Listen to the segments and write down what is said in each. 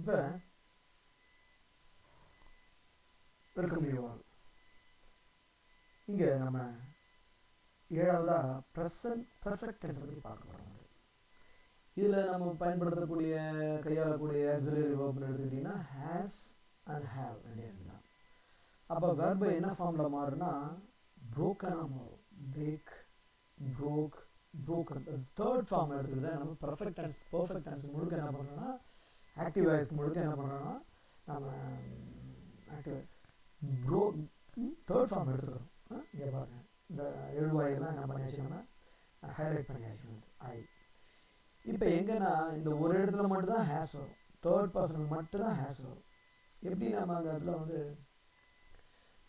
இப்போ இருக்க முடியும் இங்கே நம்ம ஏழாவதாக ப்ரெசன்ட் பர்ஃபெக்ட் டென்ஸ் பற்றி பார்க்க போகிறோம் இதில் நம்ம பயன்படுத்தக்கூடிய கையாளக்கூடிய ஆக்சிலரி வேர்ப்னு எடுத்துக்கிட்டிங்கன்னா ஹேஸ் அண்ட் ஹேவ் அப்படின்னு அப்போ வெர்பு என்ன ஃபார்மில் மாறுனா ப்ரோக்கனாக மாறும். Break broke broken third form எடுத்துக்கிட்டா நம்ம பர்ஃபெக்ட் டென்ஸ் பர்ஃபெக்ட் டென்ஸ் முழுக்க என்ன பண்ணணும்னா ஆக்டிவ் வாய்ஸ் முழுக்க என்ன பண்ணுறோன்னா நம்ம ஆக்டிவ் ப்ரோ தேர்ட் ஃபார்ம் எடுத்துக்கிறோம். இங்கே பாருங்கள் இந்த எழுவாயெல்லாம் என்ன பண்ணியாச்சுன்னா ஹைலைட் பண்ணியாச்சு ஐ இப்போ எங்கன்னா இந்த ஒரு இடத்துல மட்டும்தான் ஹேஸ் வரும். தேர்ட் பர்சனுக்கு மட்டும்தான் ஹேஸ் வரும். எப்படி நம்ம அந்த இடத்துல வந்து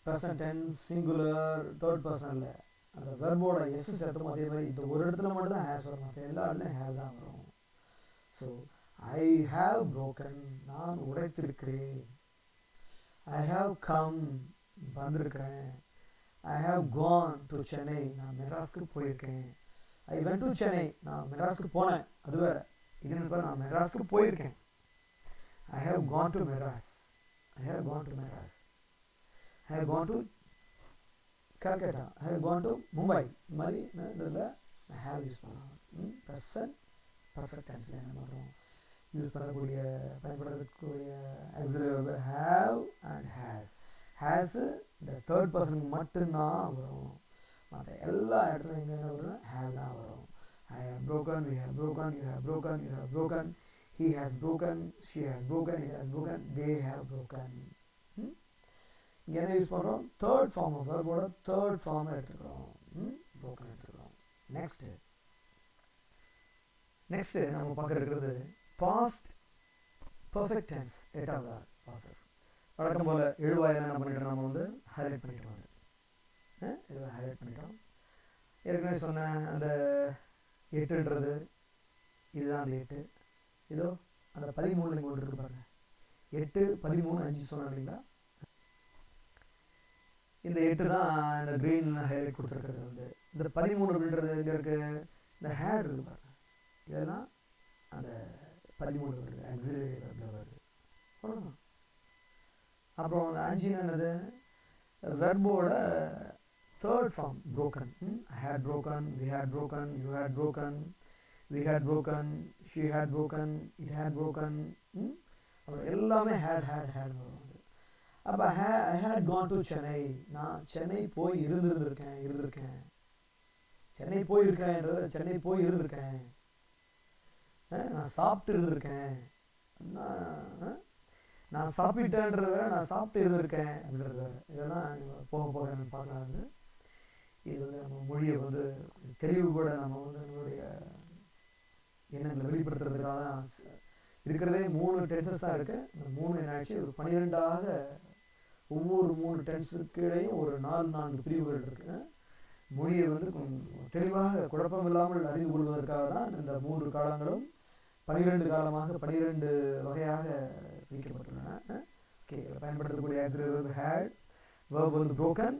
ப்ரெசன்ட் டென்ஸ் சிங்குலர் தேர்ட் பர்சனில் அந்த வெர்போட எஸ் சேர்த்தோம் அதே மாதிரி இந்த ஒரு இடத்துல மட்டும்தான் ஹேஸ் வரும். மற்ற எல்லா இடத்துலையும் ஹேவ் தான் வரும். ஸோ ஐ ஹாவ் ப்ரோக்கன் நான் உடைத்திருக்கிறேன். ஐ ஹாவ் கம் வந்திருக்கிறேன். I have gone to Chennai நான் மெட்ராஸ்க்கு போயிருக்கேன். ஐ வென் டு சென்னை நான் மெட்ராஸ்க்கு போனேன். அது வேற இது நான் மெட்ராஸ்க்கு போயிருக்கேன். I have gone to Madras I have gone to Madras I have gone to Calcutta I have gone to Mumbai இந்த மாதிரி இதில் ஹேவ் யூஸ் பண்ணலாம் ப்ரெசன்ட் பர்ஃபெக்ட் டென்ஸில் என்ன பண்ணுறோம் யூஸ் பண்ணக்கூடிய பயன்படுத்தக்கூடிய auxiliary have and has has இந்த தேர்ட் பர்சனுக்கு மட்டும்தான் வரும். மற்ற எல்லா இடத்துலையும் எங்கே வரும் ஹேவ் தான் வரும். I have broken we have broken you have broken you have broken he has broken she has broken he has broken they have broken இங்கே என்ன யூஸ் பண்ணுறோம் தேர்ட் ஃபார்ம் ஆஃப் வேர்போட தேர்ட் ஃபார்ம் எடுத்துக்கிறோம். Hmm? Broken எடுத்துக்கிறோம். Next next நம்ம பார்க்க இருக்கிறது past perfect tense எட்டாவது பார்க்குறது வழக்கம் போல் எழுவாய் என்ன பண்ணிட்டோம்? நம்ம வந்து ஹைலைட் பண்ணிட்டோம் அது. இதை ஹைலைட் பண்ணிட்டோம். ஏற்கனவே சொன்ன அந்த எட்டுன்றது இதுதான் அந்த எட்டு. இதோ அந்த பதிமூணு நீங்கள் ஒன்று இருக்கு பாருங்க. எட்டு பதிமூணு அஞ்சு சொன்னோம் இல்லைங்களா? இந்த எட்டு தான் இந்த க்ரீன் ஹேர் கொடுத்துருக்கிறது வந்து. இந்த பதிமூணு அப்படின்றது இங்கே இருக்குது இந்த ஹேர் இருக்குது பாருங்க. இதெல்லாம் அந்த பதிமூணு வருது. வருது. அப்புறம் அந்த அஞ்சுன்னு என்னது? வெர்போட third form broken I had broken we had broken you had broken we had broken she had broken it had broken அப்புறம் எல்லாமே ஹேட் ஹேட் ஹேட் வரும். அப்போ hey I had gone to Chennai நான் சென்னை போய் இருந்திருந்திருக்கேன் இருந்திருக்கேன். சென்னை போயிருக்கேன் சென்னை போய் இருந்திருக்கேன். நான் சாப்பிட்டு இருந்திருக்கேன் நான் நான் சாப்பிட்டேன்றத நான் சாப்பிட்டு இருந்திருக்கேன் அப்படின்றத. இதெல்லாம் போக போக நம்ம பார்க்கலாம் இது வந்து நம்ம மொழியை வந்து தெளிவு கூட நம்ம வந்து நம்மளுடைய எண்ணங்களை வெளிப்படுத்துறதுக்காக தான் இருக்கிறதே மூணு டென்சஸ் தான் இருக்குது இந்த மூணு என்னாச்சு? ஒரு பன்னிரெண்டாக ஒவ்வொரு மூணு டென்ஸுக்கிடையும் ஒரு நாலு நான்கு பிரிவுகள் இருக்குது மொழியை வந்து தெளிவாக குழப்பம் இல்லாமல் அறிவு கொள்வதற்காக தான் இந்த மூன்று காலங்களும் பனிரெண்டு காலமாக பனிரெண்டு வகையாக பிரிக்கப்பட்டுள்ளன. ஓகே இதில் பயன்படுத்தக்கூடிய ஆக்சிலரி ஹேட் வேர்ப் வந்து ப்ரோக்கன்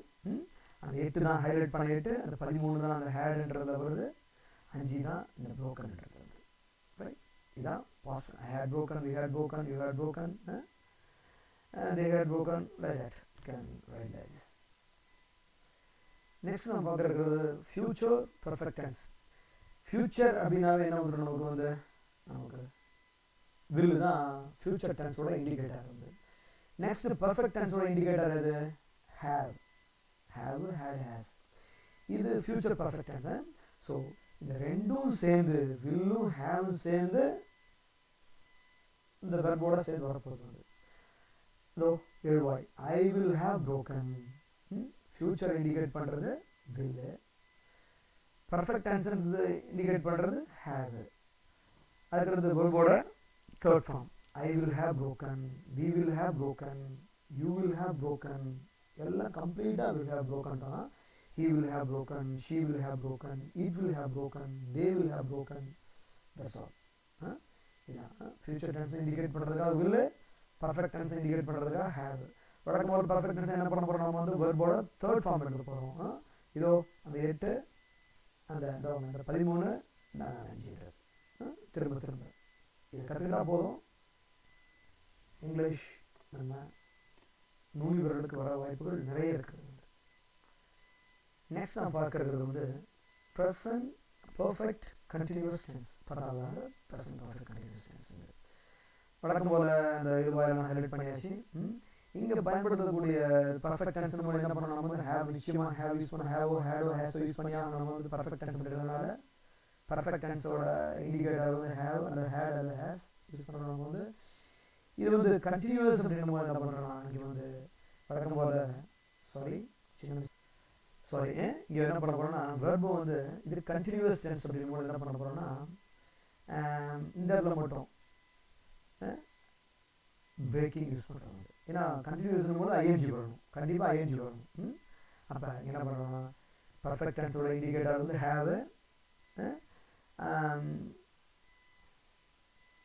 அந்த எட்டு தான் ஹைலைட் பண்ணிட்டு அந்த பதிமூணு தான் அந்த ஹேடுன்றதுல வருது. அஞ்சு தான் இந்த ப்ரோக்கன்ன்றது வருது ரைட் இதான் past I had broken we had broken you had broken they had broken like that can write like this next நம்ம பார்க்குறது ஃப்யூச்சர் பர்ஃபெக்ட் டென்ஸ் ஃப்யூச்சர் அப்படின்னாவே என்ன பண்ணுறோம் நமக்கு வந்து? நமக்கு வில் தான் ஃப்யூச்சர் டென்ஸோட இண்டிகேட்டர் வந்து. நெக்ஸ்ட் பர்ஃபெக்ட் டென்ஸோட இண்டிகேட்டர் எது? ஹேவ் ஹேவ் ஹேட் ஹேஸ் இது ஃப்யூச்சர் பர்ஃபெக்ட் டென்ஸ் ஸோ இந்த ரெண்டும் சேர்ந்து வில்லும் ஹேவும் சேர்ந்து இந்த வெர்போட சேர்ந்து வரப்போகுது வந்து. இதோ எழுவாய். I will have broken future indicate பண்ணுறது வில்லு. பர்ஃபெக்ட் ஆன்சர் இண்டிகேட் பண்ணுறது ஹேவ் அதுக்கடுத்து வெர்போட third form I will have broken we will have broken you will have broken எல்லாம் கம்ப்ளீட்டாக வில் ஹேவ் ப்ரோக்கன் தான். He will have broken she will have broken it will have broken they will have broken that's all future tense indicate பண்ணுறதுக்காக will perfect tense indicate பண்ணுறதுக்காக have வழக்கம் போல் perfect tense என்ன பண்ண போகிறோம் நம்ம வந்து வேர்போட தேர்ட் ஃபார்ம் எடுக்க போகிறோம் இதோ அந்த எட்டு அந்த பதிமூணு நான் அஞ்சு. திரும்ப திரும்ப. இது கற்றுக்கிட்டா போதும். இங்கிலீஷ் நம்ம நூலிவர்களுக்கு வர வாய்ப்புகள் நிறைய இருக்குது நெக்ஸ்ட் நான் பார்க்கறது வந்து ப்ரெசன்ட் பர்ஃபெக்ட் கண்டினியூஸ் டென்ஸ் பரவாயில்ல ப்ரெசன்ட் பர்ஃபெக்ட் கண்டினியூஸ் டென்ஸ் வழக்கம் போல் அந்த இதுவாயெல்லாம் ஹைலைட் பண்ணியாச்சு. இங்கே பயன்படுத்தக்கூடிய பர்ஃபெக்ட் டென்ஸ் நம்ம என்ன பண்ணணும்? நம்ம வந்து ஹேவ் நிச்சயமாக ஹேவ் யூஸ் பண்ண ஹேவோ ஹேடோ ஹேஸோ யூஸ் பண்ணியா நம்ம வந்து பர்ஃபெக்ட் டென்ஸ் பண்ணுறதுனால பர்ஃபெக்ட் டென்ஸோட இண்டிகேட்டர் வந்து ஹேவ் அந்த ஹேட் அல்ல ஹேஸ் யூஸ் பண்ணுறவங்க வந்து இது வந்து கண்டினியூஸ் அப்படின்னு என்ன பண்ணுறோம் இங்கே வந்து வழக்கம் போல் சாரி சின்ன சாரி இங்கே என்ன பண்ண போகிறோம்னா வேர்போ வந்து இது கண்டினியூஸ் டென்ஸ் அப்படின்னு போது என்ன பண்ண போகிறோம்னா இந்த இடத்துல மட்டும் பிரேக்கிங் யூஸ் பண்ணுறாங்க ஏன்னா கண்டினியூஸ் போது ஐஎன்ஜி வரணும். கண்டிப்பாக ஐஎன்ஜி வரணும். அப்போ என்ன பண்ணுறோம் பர்ஃபெக்ட் டென்ஸோட இண்டிகேட்டர் வந்து ஹேவ்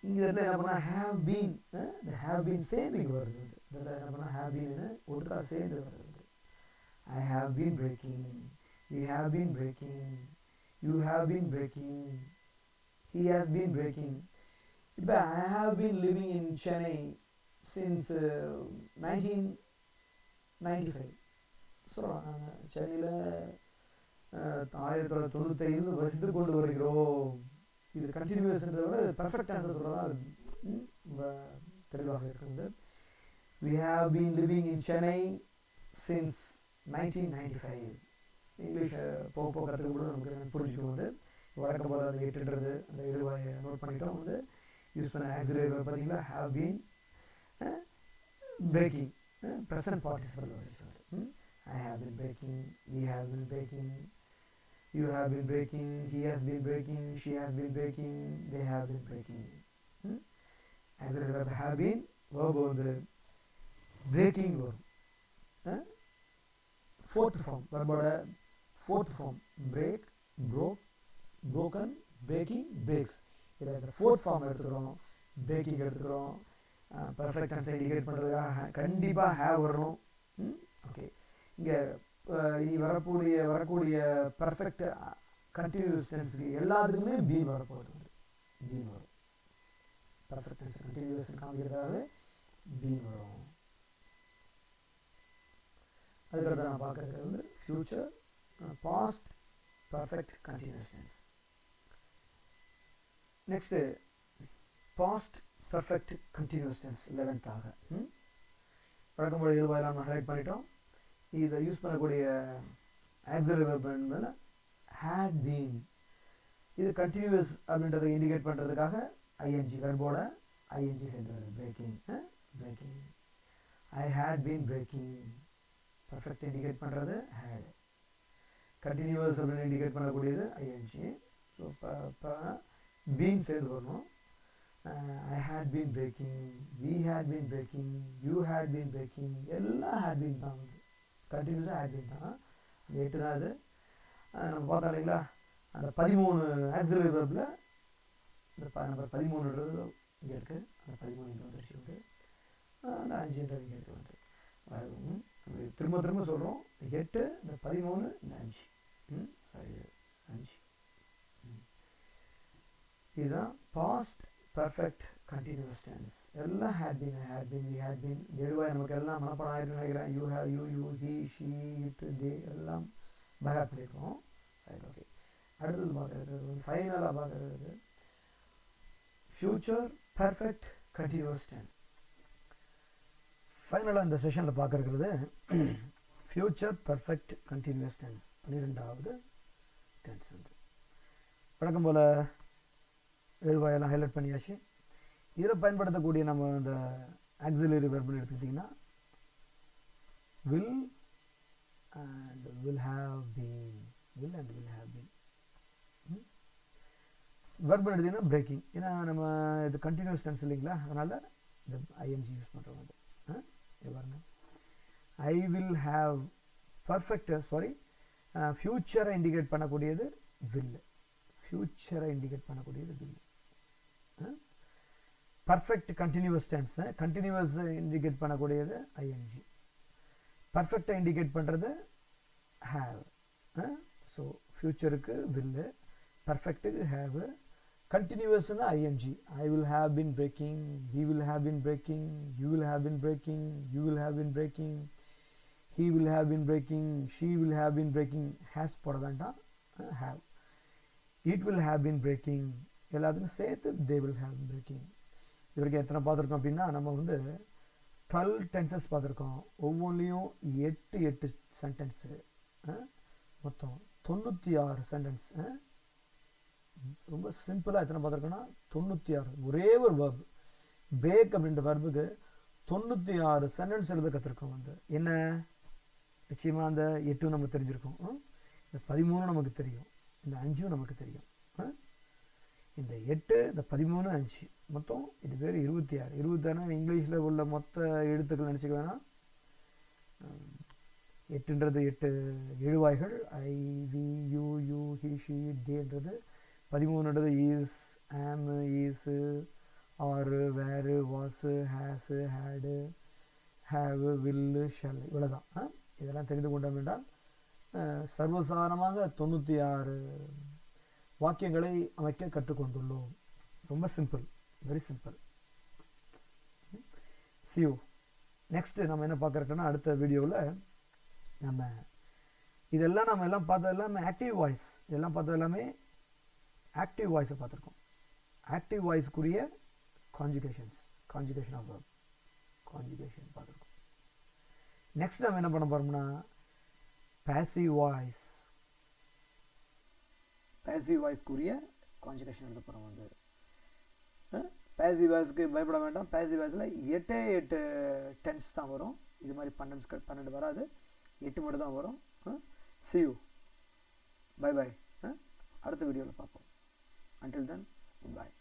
இங்கே இடத்துல என்ன பண்ணால் ஹேவ் பீன் இந்த ஹேவ் பீன் சேர்ந்து இங்கே வருது இதில் என்ன பண்ணால் ஹேவ் பீன் ஒட்டுக்கா சேர்ந்து வருது I have been breaking. We have been breaking. You have been breaking. He has been breaking. But I have been living in Chennai since uh, 1995. So சென்னையில் ஆயிரத்தி தொள்ளாயிரத்தி தொண்ணூத்தைந்து வசித்து கொண்டு வருகிறோம். இது கண்டினியூஸ்ன்றத பர்ஃபெக்ட் ஆன்சர் சொல்கிறதா தெளிவாக இருக்குது we have been living in Chennai since nineteen ninety five இங்கிலீஷை போக போக கற்றுக்க கூட நமக்கு புரிஞ்சுக்கும் வந்து வழக்கம் போல் அந்த எட்டுன்றது அந்த எழுவாயை நோட் பண்ணிட்டோம். வந்து யூஸ் பண்ண ஆக்சிலேட் பார்த்தீங்களா? Have been breaking present participle I have been breaking we have been breaking you have been breaking he has been breaking she has been breaking they have been breaking auxiliary have been verb வந்து breaking வரும் fourth form வெர்போட fourth form break broke broken breaking breaks இதில் இந்த fourth form எடுத்துக்கிறோம் breaking எடுத்துக்கிறோம் perfect answer indicate பண்ணுறதுக்காக கண்டிப்பாக have வரணும் okay இங்கே இனி வரக்கூடிய வரக்கூடிய பர்ஃபெக்ட் கண்டினியூஸ் டென்ஸுக்கு எல்லாத்துக்குமே பீன் வரப்போகுது பி வரும் பர்ஃபெக்ட் டென்ஸ் கண்டினியூஸ் காமிக்கிறதாவே பீன் வரும் அதுக்கடுத்து நான் பார்க்குறது வந்து future past perfect continuous tense next past perfect continuous tense லெவன்த்தாக வழக்கம் போல் இது நம்ம ஹைலைட் பண்ணிட்டோம். இதை யூஸ் பண்ணக்கூடிய ஆக்சரி வெர்பன் ஹேட் பீன் இது கண்டினியூஸ் அப்படின்றத இண்டிகேட் பண்ணுறதுக்காக ஐஎன்ஜி வெர்போட ஐஎன்ஜி சேர்ந்து breaking breaking I had been breaking perfect indicate பண்ணுறது ஹேட் கண்டினியூஸ் அப்படின்னு இண்டிகேட் பண்ணக்கூடியது ஐஎன்ஜி ஸோ இப்போ பீன் சேர்ந்து வரணும். I had been breaking we had been breaking you had been breaking எல்லாம் ஹேட் பீன் தான். வந்து கண்டினியூஸாக ஆக்டிவ் தான் அந்த எட்டு தான் அது நம்ம பார்த்தோம் இல்லைங்களா? அந்த பதிமூணு ஆக்சிலரி வெர்பில் இந்த ப நம்பர் பதிமூணுன்றது இங்கே இருக்குது அந்த பதிமூணு இங்கே வந்துருச்சு அந்த அஞ்சுன்றது இங்கே இருக்குது வந்து திரும்ப திரும்ப சொல்கிறோம் எட்டு இந்த பதிமூணு இந்த அஞ்சு. ம் சாரி அஞ்சு. இதுதான் பாஸ்ட் பர்ஃபெக்ட் கண்டினியூஸ் டென்ஸ் எல்லாம் had been had been we had been எழுவாய் நமக்கு எல்லாம் மனப்படம் ஆயிரம் நினைக்கிறேன் you have you you he she it they எல்லாம் பயா பண்ணியிருக்கோம் ரைட் ஓகே அடுத்தது பார்க்குறது ஃபைனலாக பார்க்குறது ஃப்யூச்சர் பர்ஃபெக்ட் கண்டினியூஸ் டென்ஸ் ஃபைனலாக இந்த செஷனில் பார்க்குறது ஃப்யூச்சர் பர்ஃபெக்ட் கண்டினியூஸ் டென்ஸ் பன்னிரெண்டாவது டென்ஸ் வந்து. வழக்கம் போல் எழுவாயெல்லாம் ஹைலைட் பண்ணியாச்சு. இதில் பயன்படுத்தக்கூடிய நம்ம இந்த ஆக்சிலரி வெர்பல் எடுத்துக்கிட்டிங்கன்னா will and will have been will and will have been verbal எடுத்திங்கன்னா பிரேக்கிங் ஏன்னா நம்ம இது கண்டினியூஸ் டென்ஸ் இல்லைங்களா? அதனால் இந்த ஐஎன்ஜி யூஸ் பண்ணுறோம் வந்து பாருங்க. I will have perfect sorry ஃப்யூச்சரை இண்டிகேட் பண்ணக்கூடியது வில் ஃப்யூச்சரை இண்டிகேட் பண்ணக்கூடியது will perfect continuous tense continuous indicate பண்ணக்கூடியது ஐஎன்ஜி பர்ஃபெக்டை இண்டிகேட் பண்ணுறது ஹேவ் ஸோ ஃப்யூச்சருக்கு வில்லு பர்ஃபெக்ட்டுக்கு have கண்டினியூவஸ்னால் ING I will have been breaking he will have been breaking you will have been breaking you will have been breaking he will have been breaking she will have been breaking has போட வேண்டாம் have it will have been breaking எல்லாத்துக்கும் சேர்த்து they will have been breaking இது எத்தனை பார்த்துருக்கோம் அப்படின்னா நம்ம வந்து டுவெல் டென்சஸ் பார்த்துருக்கோம். ஒவ்வொன்றிலையும் எட்டு எட்டு சென்டென்ஸு மொத்தம் தொண்ணூற்றி ஆறு சென்டென்ஸ் ரொம்ப சிம்பிளாக எத்தனை பார்த்துருக்கோன்னா தொண்ணூற்றி ஆறு ஒரே ஒரு வேர்பு பிரேக் அப்படின்ற வர்புக்கு தொண்ணூற்றி ஆறு சென்டென்ஸ் எழுத கற்றுருக்கோம் வந்து. என்ன? நிச்சயமாக அந்த எட்டும் நமக்கு தெரிஞ்சிருக்கும். இந்த பதிமூணும் நமக்கு தெரியும். இந்த அஞ்சும் நமக்கு தெரியும். இந்த எட்டு இந்த பதிமூணு அஞ்சு. மொத்தம் இது பேர் இருபத்தி ஆறு. இருபத்தாறு இங்கிலீஷில் உள்ள மொத்த எழுத்துக்கள் நினச்சிக்க வேணாம் எட்டுன்றது எட்டு எழுவாய்கள். I we you you he she டேன்றது பதிமூணுன்றது is am is are were was has had have will shall இவ்வளோதான் இதெல்லாம் தெரிந்து கொண்டோம் என்றால் சர்வசாதாரணமாக தொண்ணூற்றி ஆறு வாக்கியங்களை அமைக்க கற்றுக்கொண்டுள்ளோம். ரொம்ப simple very simple see you next நம்ம என்ன பார்க்குறோன்னா அடுத்த வீடியோவில் நம்ம இதெல்லாம் நம்ம எல்லாம் பார்த்தது எல்லாமே ஆக்டிவ் வாய்ஸ் இதெல்லாம் பார்த்தது எல்லாமே ஆக்டிவ் வாய்ஸை பார்த்துருக்கோம். Active வாய்ஸ்க்குரிய conjugations conjugation of verb. Conjugation பார்த்துருக்கோம். நெக்ஸ்ட் நம்ம என்ன பண்ண போகிறோம்னா பேசிவ் வாய்ஸ் பேசிவ் வாய்ஸ்க்குரிய கான்ஜுகேஷன் எழுத போகிறோம் வந்து. பேசிவ் வாய்ஸ்க்கு பயப்பட வேண்டாம். பேசிவ் வாய்ஸில் எட்டே எட்டு டென்ஸ் தான் வரும். இது மாதிரி பன்னெண்டு பன்னெண்டு வராது. எட்டு மட்டும் தான் வரும். see you. பை பை அடுத்த வீடியோவில் பார்ப்போம். அன்டில் தென் பாய்